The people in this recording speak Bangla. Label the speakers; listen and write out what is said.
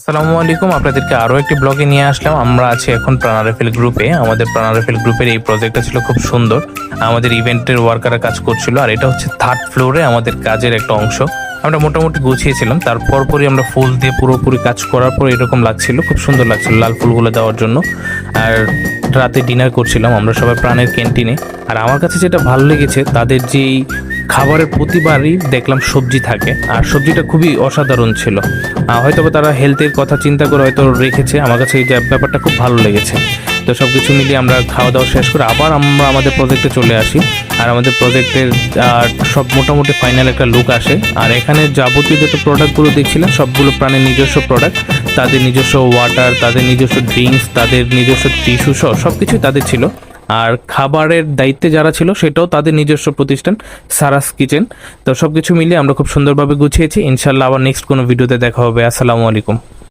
Speaker 1: আসসালামু আলাইকুম, আপনাদেরকে আরও একটি ব্লগে নিয়ে আসলাম। আমরা আছি এখন প্রাণারেফেল গ্রুপে। আমাদের প্রাণারেফেল গ্রুপের এই প্রজেক্টটা ছিল খুব সুন্দর। আমাদের ইভেন্টের ওয়ার্কাররা কাজ করছিল, আর এটা হচ্ছে থার্ড ফ্লোরে আমাদের কাজের একটা অংশ। আমরা মোটামুটি গুছিয়েছিলাম তারপর পরই আমরা ফুল দিয়ে পুরোপুরি কাজ করার পর এরকম লাগছিল, খুব সুন্দর লাগছিল লাল ফুলগুলো দেওয়ার জন্য। আর রাতে ডিনার করছিলাম আমরা সবাই প্রাণের ক্যান্টিনে আর আমার কাছে যেটা ভালো লেগেছে, তাদের যেই খাবারের প্রতিবারই দেখলাম সবজি থাকে। আর সবজিটা খুবই অসাধারণ ছিল। হয়তো তারা হেলথের কথা চিন্তা করে হয়তো রেখেছে। আমার কাছে এই ব্যাপারটা খুব ভালো লেগেছে। তো সব কিছু মিলিয়ে আমরা খাওয়া দাওয়া শেষ করে আবার আমরা আমাদের প্রজেক্টে চলে আসি। আর আমাদের প্রজেক্টের সব মোটামুটি ফাইনাল একটা লুক আসে। আর এখানে যাবতীয় যত প্রোডাক্টগুলো দেখছিলাম, সবগুলো প্রাণের নিজস্ব প্রোডাক্ট তাদের নিজস্ব ওয়াটার তাদের নিজস্ব ড্রিঙ্কস তাদের নিজস্ব টিস্যু সব কিছুই তাদের ছিল। আর খাবারের দায়িত্বে যারা ছিল সেটাও তাদের নিজস্ব প্রতিষ্ঠান, সারাস কিচেন। তো সব কিছু মিলিয়ে আমরা খুব সুন্দরভাবে গুছিয়েছি। ইনশাল্লাহ আবার নেক্সট কোনো ভিডিওতে দেখা হবে। আসসালামু আলাইকুম।